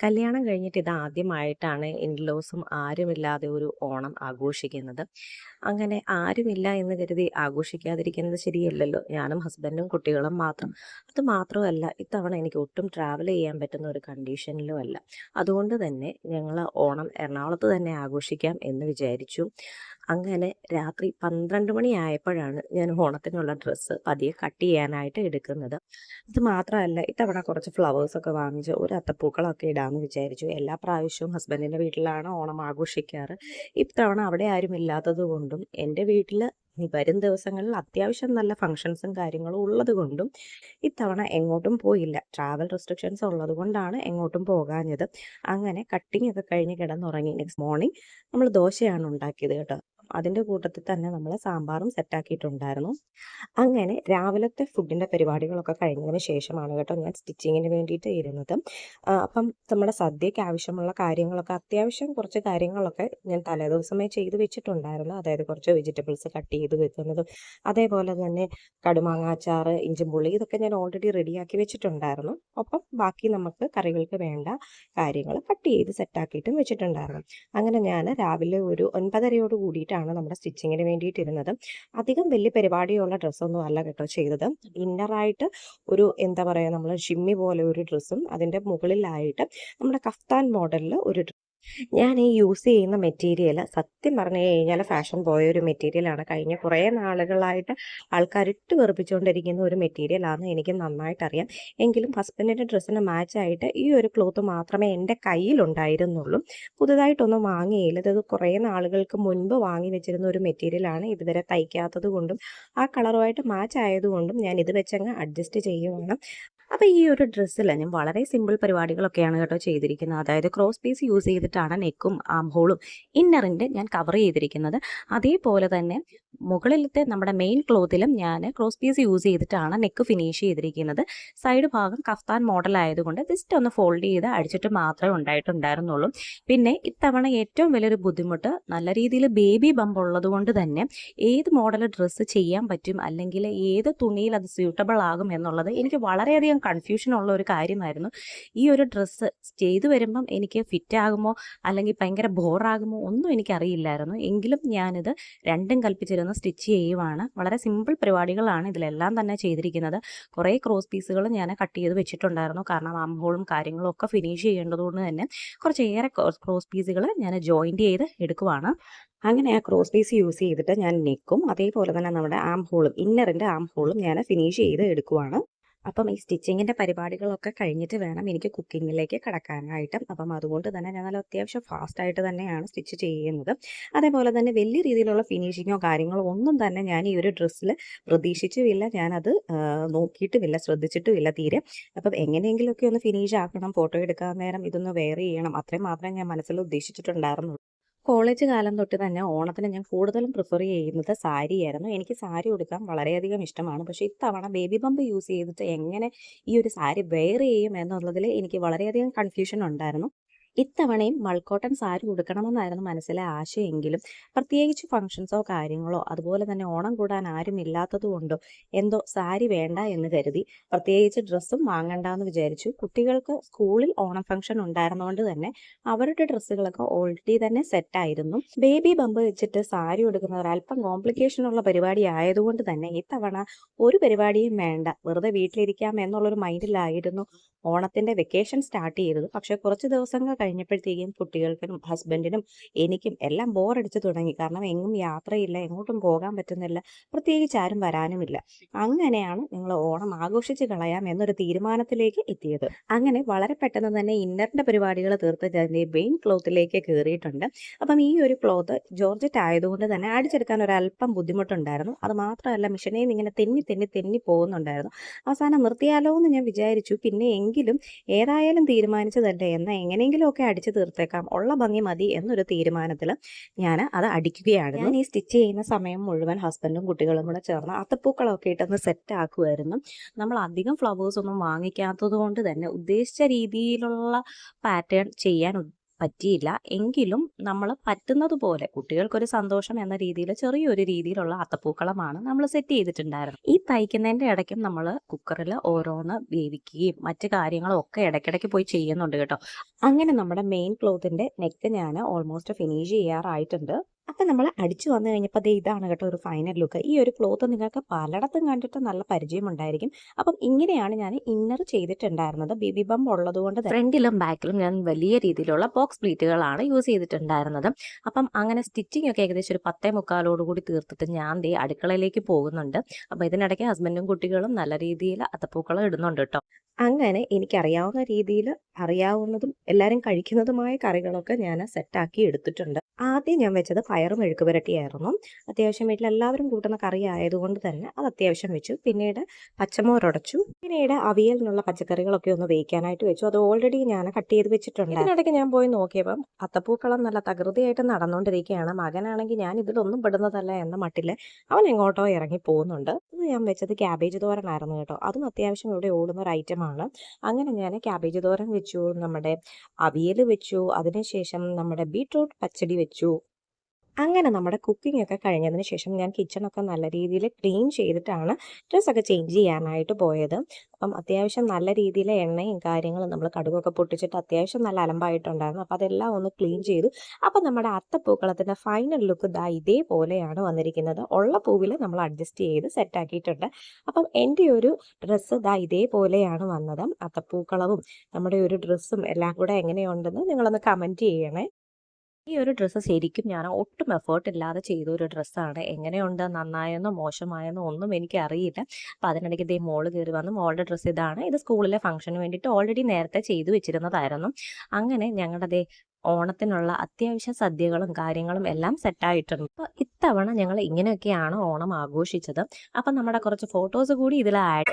കല്യാണം കഴിഞ്ഞിട്ട് ഇത് ആദ്യമായിട്ടാണ് ഇൻലോസും ആരുമില്ലാതെ ഒരു ഓണം ആഘോഷിക്കുന്നത്. അങ്ങനെ ആരുമില്ല എന്ന് കരുതി ആഘോഷിക്കാതിരിക്കുന്നത് ശരിയല്ലല്ലോ. ഞാനും ഹസ്ബൻഡും കുട്ടികളും മാത്രം. അത് മാത്രമല്ല ഇത്തവണ എനിക്ക് ഒട്ടും ട്രാവൽ ചെയ്യാൻ പറ്റുന്ന ഒരു കണ്ടീഷനിലും അല്ല. അതുകൊണ്ട് തന്നെ ഞങ്ങൾ ഓണം എറണാകുളത്ത് തന്നെ ആഘോഷിക്കാം എന്ന് വിചാരിച്ചു. അങ്ങനെ രാത്രി പന്ത്രണ്ട് മണിയായപ്പോഴാണ് ഞാൻ ഓണത്തിനുള്ള ഡ്രസ്സ് പതിയെ കട്ട് ചെയ്യാനായിട്ട് എടുക്കുന്നത്. അത് മാത്രമല്ല ഇത്തവണ കുറച്ച് ഫ്ലവേഴ്സൊക്കെ വാങ്ങിച്ച് ഒരു അത്തപ്പൂക്കളൊക്കെ ഇടാമെന്ന് വിചാരിച്ചു. എല്ലാ പ്രാവശ്യവും ഹസ്ബൻഡിന്റെ വീട്ടിലാണ് ഓണം ആഘോഷിക്കാറ്. ഇത്തവണ അവിടെ ആരും ഇല്ലാത്തത് കൊണ്ടും എന്റെ വീട്ടിൽ വരും ദിവസങ്ങളിൽ അത്യാവശ്യം നല്ല ഫങ്ഷൻസും കാര്യങ്ങളും ഉള്ളത് കൊണ്ടും ഇത്തവണ എങ്ങോട്ടും പോയില്ല. ട്രാവൽ റെസ്ട്രിക്ഷൻസ് ഉള്ളത് കൊണ്ടാണ് എങ്ങോട്ടും പോകാഞ്ഞത്. അങ്ങനെ കട്ടിങ് ഒക്കെ കഴിഞ്ഞ് കിടന്നുറങ്ങി. നെക്സ്റ്റ് മോർണിംഗ് നമ്മൾ ദോശയാണ് ഉണ്ടാക്കിയത് കേട്ടോ. അതിന്റെ കൂട്ടത്തിൽ തന്നെ നമ്മൾ സാമ്പാറും സെറ്റാക്കിയിട്ടുണ്ടായിരുന്നു അങ്ങനെ രാവിലത്തെ ഫുഡിന്റെ പരിപാടികളൊക്കെ കഴിഞ്ഞതിന് ശേഷമാണ് കേട്ടോ ഞാൻ സ്റ്റിച്ചിങ്ങിന് വേണ്ടിയിട്ട് ഇരുന്നത്. അപ്പം നമ്മുടെ സദ്യയ്ക്ക് ആവശ്യമുള്ള കാര്യങ്ങളൊക്കെ അത്യാവശ്യം കുറച്ച് കാര്യങ്ങളൊക്കെ ഞാൻ തലേദിവസമേ ചെയ്ത് വെച്ചിട്ടുണ്ടായിരുന്നു. അതായത് കുറച്ച് വെജിറ്റബിൾസ് കട്ട് ചെയ്ത് വെക്കുന്നതും അതേപോലെ തന്നെ കടുമാങ്ങ അച്ചാർ ഇഞ്ചിമ്പുള്ളി ഇതൊക്കെ ഞാൻ ഓൾറെഡി റെഡിയാക്കി വെച്ചിട്ടുണ്ടായിരുന്നു. ഒപ്പം ബാക്കി നമുക്ക് കറികൾക്ക് വേണ്ട കാര്യങ്ങൾ കട്ട് ചെയ്ത് സെറ്റാക്കിയിട്ടും വെച്ചിട്ടുണ്ടായിരുന്നു. അങ്ങനെ ഞാൻ രാവിലെ ഒരു ഒൻപതരയോട് കൂടിയിട്ടാണ് നമ്മുടെ സ്റ്റിച്ചിങ്ങിന് വേണ്ടിയിട്ട് ഇരുന്നത് അധികം വലിയ പരിപാടിയുള്ള ഡ്രസ്സൊന്നും അല്ല കേട്ടോ ചെയ്തത്. ഇന്നറായിട്ട് ഒരു എന്താ പറയുക നമ്മൾ ഷിമ്മി പോലെ ഒരു ഡ്രസ്സും അതിന്റെ മുകളിലായിട്ട് നമ്മുടെ കഫ്താൻ മോഡലിൽ ഒരു ഞാൻ ഈ യൂസ് ചെയ്യുന്ന മെറ്റീരിയൽ സത്യം പറഞ്ഞു കഴിഞ്ഞാൽ ഫാഷൻ പോയ ഒരു മെറ്റീരിയലാണ്. കഴിഞ്ഞ കുറേ നാളുകളായിട്ട് ആൾക്കാർ ഇട്ട് വെറുപ്പിച്ചുകൊണ്ടിരിക്കുന്ന ഒരു മെറ്റീരിയലാണ് എനിക്ക് നന്നായിട്ട് അറിയാം എങ്കിലും ഹസ്ബൻഡിന്റെ ഡ്രസ്സിന് മാച്ചായിട്ട് ഈ ഒരു ക്ലോത്ത് മാത്രമേ എന്റെ കയ്യിലുണ്ടായിരുന്നുള്ളൂ. പുതുതായിട്ടൊന്നും വാങ്ങിയില്ല. ഇത് കുറേ നാളുകൾക്ക് മുൻപ് വാങ്ങി വെച്ചിരുന്ന ഒരു മെറ്റീരിയലാണ്. ഇതുവരെ തയ്ക്കാത്തത് കൊണ്ടും ആ കളറുമായിട്ട് മാച്ച് ആയതുകൊണ്ടും ഞാൻ ഇത് വെച്ചങ്ങ് അഡ്ജസ്റ്റ് ചെയ്യുവാണ്. അപ്പോൾ ഈ ഒരു ഡ്രസ്സിൽ ഞാൻ വളരെ സിമ്പിൾ പരിപാടികളൊക്കെയാണ് കേട്ടോ ചെയ്തിരിക്കുന്നത്. അതായത് ക്രോസ് പീസ് യൂസ് ചെയ്തിട്ടാണ് നെക്കും ആംഹോളും ഇന്നറിന്റെ ഞാൻ കവർ ചെയ്തിരിക്കുന്നത്. അതേപോലെ തന്നെ മുകളിലത്തെ നമ്മുടെ മെയിൻ ക്ലോത്തിലും ഞാൻ ക്രോസ് പീസ് യൂസ് ചെയ്തിട്ടാണ് നെക്ക് ഫിനിഷ് ചെയ്തിരിക്കുന്നത്. സൈഡ് ഭാഗം കഫ്താൻ മോഡൽ ആയതുകൊണ്ട് ജസ്റ്റ് ഒന്ന് ഫോൾഡ് ചെയ്ത് അടിച്ചിട്ട് മാത്രമേ ഉണ്ടായിട്ടുണ്ടായിരുന്നുള്ളൂ. പിന്നെ ഇത്തവണ ഏറ്റവും വലിയൊരു ബുദ്ധിമുട്ട് നല്ല രീതിയിൽ ബേബി ബമ്പ് ഉള്ളതുകൊണ്ട് തന്നെ ഏത് മോഡൽ ഡ്രസ്സ് ചെയ്യാൻ പറ്റും അല്ലെങ്കിൽ ഏത് തുണിയിൽ അത് സ്യൂട്ടബിൾ ആകും എന്നുള്ളത് എനിക്ക് വളരെയധികം കൺഫ്യൂഷൻ ഉള്ള ഒരു കാര്യമായിരുന്നു. ഈ ഒരു ഡ്രസ്സ് ചെയ്തു വരുമ്പം എനിക്ക് ഫിറ്റ് ആകുമോ അല്ലെങ്കിൽ ഭയങ്കര ബോറാകുമോ ഒന്നും എനിക്കറിയില്ലായിരുന്നു. എങ്കിലും ഞാനിത് രണ്ടും കൽപ്പിച്ചിരുന്ന്. സ്റ്റിച്ച് ചെയ്യുവാണ്. വളരെ സിമ്പിൾ പരിപാടികളാണ് ഇതിലെല്ലാം തന്നെ ചെയ്തിരിക്കുന്നത്. കുറേ ക്രോസ് പീസുകൾ ഞാൻ കട്ട് ചെയ്ത് വെച്ചിട്ടുണ്ടായിരുന്നു. കാരണം ആംഹോളും കാര്യങ്ങളും ഒക്കെ ഫിനിഷ് ചെയ്യേണ്ടതുകൊണ്ട് തന്നെ കുറച്ചേറെ ക്രോസ് പീസുകൾ ഞാൻ ജോയിന്റ് ചെയ്ത് എടുക്കുവാണ്. അങ്ങനെ ആ ക്രോസ് പീസ് യൂസ് ചെയ്തിട്ട് ഞാൻ നെക്കും അതേപോലെ തന്നെ നമ്മുടെ ആം ഹോളും ഇന്നറിന്റെ ആം ഹോളും ഞാൻ ഫിനിഷ് ചെയ്ത് എടുക്കുവാണ്. അപ്പം ഈ സ്റ്റിച്ചിങ്ങിന്റെ പരിപാടികളൊക്കെ കഴിഞ്ഞിട്ട് വേണം എനിക്ക് കുക്കിങ്ങിലേക്ക് കടക്കാനായിട്ട്. അപ്പം അതുകൊണ്ട് തന്നെ ഞാൻ നല്ല അത്യാവശ്യം ഫാസ്റ്റായിട്ട് തന്നെയാണ് സ്റ്റിച്ച് ചെയ്യുന്നത്. അതേപോലെ തന്നെ വലിയ രീതിയിലുള്ള ഫിനിഷിങ്ങോ കാര്യങ്ങളോ ഒന്നും തന്നെ ഞാൻ ഈ ഒരു ഡ്രസ്സിൽ പ്രതീക്ഷിച്ചുമില്ല ഞാനത് നോക്കിയിട്ടുമില്ല ശ്രദ്ധിച്ചിട്ടുമില്ല തീരെ. അപ്പം എങ്ങനെയെങ്കിലുമൊക്കെ ഒന്ന് ഫിനിഷ് ആക്കണം ഫോട്ടോ എടുക്കാൻ നേരം ഇതൊന്ന് വെയർ ചെയ്യണം. അത്രയും മാത്രമേ ഞാൻ മനസ്സിൽ ഉദ്ദേശിച്ചിട്ടുണ്ടായിരുന്നുള്ളൂ. കോളേജ് കാലം തൊട്ട് തന്നെ ഓണത്തിന് ഞാൻ കൂടുതലും പ്രിഫർ ചെയ്യുന്നത് സാരിയായിരുന്നു എനിക്ക് സാരി ഉടുക്കാൻ വളരെയധികം ഇഷ്ടമാണ്. പക്ഷേ ഇത്തവണ ബേബി ബമ്പ് യൂസ് ചെയ്തിട്ട് എങ്ങനെ ഈ ഒരു സാരി വെയർ ചെയ്യും എന്നുള്ളതിൽ എനിക്ക് വളരെയധികം കൺഫ്യൂഷൻ ഉണ്ടായിരുന്നു. ഇത്തവണയും മൾക്കോട്ടൻ സാരി ഉടുക്കണമെന്നായിരുന്നു മനസ്സിലെ ആശയമെങ്കിലും പ്രത്യേകിച്ച് ഫംഗ്ഷൻസോ കാര്യങ്ങളോ അതുപോലെ തന്നെ ഓണം കൂടാൻ ആരും ഇല്ലാത്തതുകൊണ്ടോ എന്തോ സാരി വേണ്ട എന്ന് കരുതി പ്രത്യേകിച്ച് ഡ്രസ്സും വാങ്ങണ്ട എന്ന് വിചാരിച്ചു. കുട്ടികൾക്ക് സ്കൂളിൽ ഓണം ഫംഗ്ഷൻ ഉണ്ടായിരുന്നതുകൊണ്ട് തന്നെ അവരുടെ ഡ്രസ്സുകളൊക്കെ ഓൾറെഡി തന്നെ സെറ്റായിരുന്നു ബേബി ബമ്പ് വെച്ചിട്ട് സാരി ഉടുക്കുന്നവർ അല്പം കോംപ്ലിക്കേഷൻ ഉള്ള പരിപാടി ആയതുകൊണ്ട് തന്നെ ഇത്തവണ ഒരു പരിപാടിയും വേണ്ട. വെറുതെ വീട്ടിലിരിക്കാം എന്നുള്ളൊരു മൈൻഡിലായിരുന്നു ഓണത്തിന്റെ വെക്കേഷൻ സ്റ്റാർട്ട് ചെയ്തത്. പക്ഷെ കുറച്ച് ദിവസങ്ങൾ കഴിഞ്ഞപ്പോഴത്തേക്കും കുട്ടികൾക്കും ഹസ്ബൻഡിനും എനിക്കും എല്ലാം ബോറടിച്ച് തുടങ്ങി. കാരണം എങ്ങും യാത്രയില്ല എങ്ങോട്ടും പോകാൻ പറ്റുന്നില്ല പ്രത്യേകിച്ച് ആരും വരാനുമില്ല. അങ്ങനെയാണ് ഞങ്ങൾ ഓണം ആഘോഷിച്ച് കളയാം എന്നൊരു തീരുമാനത്തിലേക്ക് എത്തിയത്. അങ്ങനെ വളരെ പെട്ടെന്ന് തന്നെ ഇന്നറിന്റെ പരിപാടികൾ തീർത്ത് ഞാൻ മെയിൻ ക്ലോത്തിലേക്ക് കയറിയിട്ടുണ്ട്. അപ്പം ഈ ഒരു ക്ലോത്ത് ജോർജറ്റ് ആയതുകൊണ്ട് തന്നെ അടിച്ചെടുക്കാൻ ഒരല്പം ബുദ്ധിമുട്ടുണ്ടായിരുന്നു. അത് മാത്രമല്ല മിഷനിൽ ഇങ്ങനെ തെന്നി തെന്നി തെന്നി പോകുന്നുണ്ടായിരുന്നു. അവസാനം നിർത്തിയാലോ എന്ന് ഞാൻ വിചാരിച്ചു. പിന്നെ എങ്കിലും ഏതായാലും തീരുമാനിച്ചതല്ലേ? എന്നാൽ എങ്ങനെയെങ്കിലുമൊക്കെ അടിച്ചു തീർത്തേക്കാം. ഉള്ള ഭംഗി മതി എന്നൊരു തീരുമാനത്തിൽ ഞാൻ അത് അടിക്കുകയാണ് ഞാൻ ഈ സ്റ്റിച്ച് ചെയ്യുന്ന സമയം മുഴുവൻ ഹസ്ബൻഡും കുട്ടികളും കൂടെ ചേർന്ന് അത്തപ്പൂക്കളൊക്കെ ഇട്ടൊന്ന് സെറ്റ് ആക്കുമായിരുന്നു നമ്മൾ അധികം ഫ്ലവേഴ്സ് ഒന്നും വാങ്ങിക്കാത്തത് കൊണ്ട് തന്നെ ഉദ്ദേശിച്ച രീതിയിലുള്ള പാറ്റേൺ ചെയ്യാൻ പറ്റിയില്ല. എങ്കിലും നമ്മൾ പറ്റുന്നത് പോലെ കുട്ടികൾക്കൊരു സന്തോഷം എന്ന രീതിയിൽ ചെറിയൊരു രീതിയിലുള്ള അത്തപ്പൂക്കളമാണ് നമ്മൾ സെറ്റ് ചെയ്തിട്ടുണ്ടായിരുന്നത്. ഈ തയ്ക്കുന്നതിന്റെ ഇടയ്ക്കും നമ്മൾ കുക്കറിൽ ഓരോന്ന് വേവിക്കുകയും മറ്റു കാര്യങ്ങളും ഒക്കെ ഇടയ്ക്കിടയ്ക്ക് പോയി ചെയ്യുന്നുണ്ട് കേട്ടോ. അങ്ങനെ നമ്മുടെ മെയിൻ ക്ലോത്തിന്റെ നെക്ക് ഞാൻ ഓൾമോസ്റ്റ് ഫിനിഷ് ചെയ്യാറായിട്ടുണ്ട്. അപ്പം നമ്മൾ അടിച്ചു വന്നു കഴിഞ്ഞപ്പോൾ ദേ ഇതാണ് കേട്ടോ ഒരു ഫൈനൽ ലുക്ക് ഈ ഒരു ക്ലോത്ത് നിങ്ങൾക്ക് പലയിടത്തും കണ്ടിട്ട് നല്ല പരിചയം ഉണ്ടായിരിക്കും. അപ്പം ഇങ്ങനെയാണ് ഞാൻ ഇന്നർ ചെയ്തിട്ടുണ്ടായിരുന്നത്. ബേബി ബം ഉള്ളതുകൊണ്ട് ഫ്രണ്ടിലും ബാക്കിലും ഞാൻ വലിയ രീതിയിലുള്ള ബോക്സ് പ്ലീറ്റുകളാണ് യൂസ് ചെയ്തിട്ടുണ്ടായിരുന്നത്. അപ്പം അങ്ങനെ സ്റ്റിച്ചിങ് ഒക്കെ ഏകദേശം ഒരു പത്തേ മുക്കാലോടുകൂടി തീർത്തിട്ട് ഞാൻ ദേ അടുക്കളയിലേക്ക് പോകുന്നുണ്ട്. അപ്പം ഇതിനിടയ്ക്ക് ഹസ്ബൻഡും കുട്ടികളും നല്ല രീതിയിൽ അത്തപ്പൂക്കളം ഇടുന്നുണ്ട് കേട്ടോ. അങ്ങനെ എനിക്കറിയാവുന്ന രീതിയിൽ അറിയാവുന്നതും എല്ലാവരും കഴിക്കുന്നതുമായ കറികളൊക്കെ ഞാൻ സെറ്റാക്കി എടുത്തിട്ടുണ്ട്. ആദ്യം ഞാൻ വെച്ചത് പയറും മെഴുക്ക് പുരട്ടിയായിരുന്നു. അത്യാവശ്യം വീട്ടിൽ എല്ലാവരും കൂട്ടുന്ന കറി ആയതുകൊണ്ട് തന്നെ അത് അത്യാവശ്യം വെച്ചു. പിന്നീട് പച്ചമോരുടച്ചു പിന്നീട് അവിയലിനുള്ള പച്ചക്കറികളൊക്കെ ഒന്ന് വേവിക്കാനായിട്ട് വെച്ചു. അത് ഓൾറെഡി ഞാൻ കട്ട് ചെയ്ത് വെച്ചിട്ടുണ്ട്. ഇതിനിടയ്ക്ക് ഞാൻ പോയി നോക്കിയപ്പം അത്തപ്പൂക്കളം നല്ല തകൃതിയായിട്ട് നടന്നുകൊണ്ടിരിക്കുകയാണ് മകനാണെങ്കിൽ ഞാൻ ഇതിലൊന്നും പെടുന്നതല്ല എന്ന മട്ടിൽ അവൻ എങ്ങോട്ടോ ഇറങ്ങി പോകുന്നുണ്ട്. ഇത് ഞാൻ വെച്ചത് ക്യാബേജ് തോരനായിരുന്നു കേട്ടോ. അതും അത്യാവശ്യം ഇവിടെ ഓടുന്ന ഒരു ഐറ്റമാണ് അങ്ങനെ ഞാൻ ക്യാബേജ് തോരൻ വെച്ചു നമ്മുടെ അവിയൽ വെച്ചു അതിനുശേഷം നമ്മുടെ ബീട്രൂട്ട് പച്ചടി വെച്ചു. അങ്ങനെ നമ്മുടെ കുക്കിംഗ് ഒക്കെ കഴിഞ്ഞതിന് ശേഷം ഞാൻ കിച്ചണൊക്കെ നല്ല രീതിയിൽ ക്ലീൻ ചെയ്തിട്ടാണ് ഡ്രസ്സൊക്കെ ചേഞ്ച് ചെയ്യാനായിട്ട് പോയത്. അപ്പം അത്യാവശ്യം നല്ല രീതിയിൽ എണ്ണയും കാര്യങ്ങളും നമ്മൾ കടുകൊക്കെ പൊട്ടിച്ചിട്ട് അത്യാവശ്യം നല്ല അലമ്പായിട്ടുണ്ടായിരുന്നു. അപ്പോൾ അതെല്ലാം ഒന്ന് ക്ലീൻ ചെയ്തു. അപ്പം നമ്മുടെ അത്തപ്പൂക്കളത്തിന്റെ ഫൈനൽ ലുക്ക് ദാ ഇതേപോലെയാണ് വന്നിരിക്കുന്നത്. ഉള്ള പൂവിൽ നമ്മൾ അഡ്ജസ്റ്റ് ചെയ്ത് സെറ്റാക്കിയിട്ടുണ്ട് അപ്പം എന്റെ ഒരു ഡ്രസ്സ് ദാ ഇതേപോലെയാണ് വന്നത്. അത്തപ്പൂക്കളവും നമ്മുടെ ഒരു ഡ്രസ്സും എല്ലാം കൂടെ എങ്ങനെയുണ്ടെന്ന് നിങ്ങളൊന്ന് കമന്റ് ചെയ്യണേ. ഈ ഒരു ഡ്രസ്സ് ശരിക്കും ഞാൻ ഒട്ടും എഫേർട്ട് ഇല്ലാതെ ചെയ്ത ഒരു ഡ്രസ്സാണ്. എങ്ങനെയുണ്ട്? നന്നായെന്നോ മോശമായെന്നോ ഒന്നും എനിക്ക് അറിയില്ല അപ്പോൾ അതിനിടയ്ക്ക് ഇതേ മോൾ കയറി വന്നു മോളുടെ ഡ്രസ്സ് ഇതാണ്. ഇത് സ്കൂളിലെ ഫംഗ്ഷന് വേണ്ടിയിട്ട് ഓൾറെഡി നേരത്തെ ചെയ്തു വെച്ചിരുന്നതായിരുന്നു. അങ്ങനെ ഞങ്ങളുടെ ഓണത്തിനുള്ള അത്യാവശ്യ സദ്യകളും കാര്യങ്ങളും എല്ലാം സെറ്റായിട്ടുണ്ട് അപ്പോൾ ഇത്തവണ ഞങ്ങൾ ഇങ്ങനെയൊക്കെയാണ് ഓണം ആഘോഷിച്ചത്. അപ്പം നമ്മുടെ കുറച്ച് ഫോട്ടോസ് കൂടി ഇതിൽ ആഡ്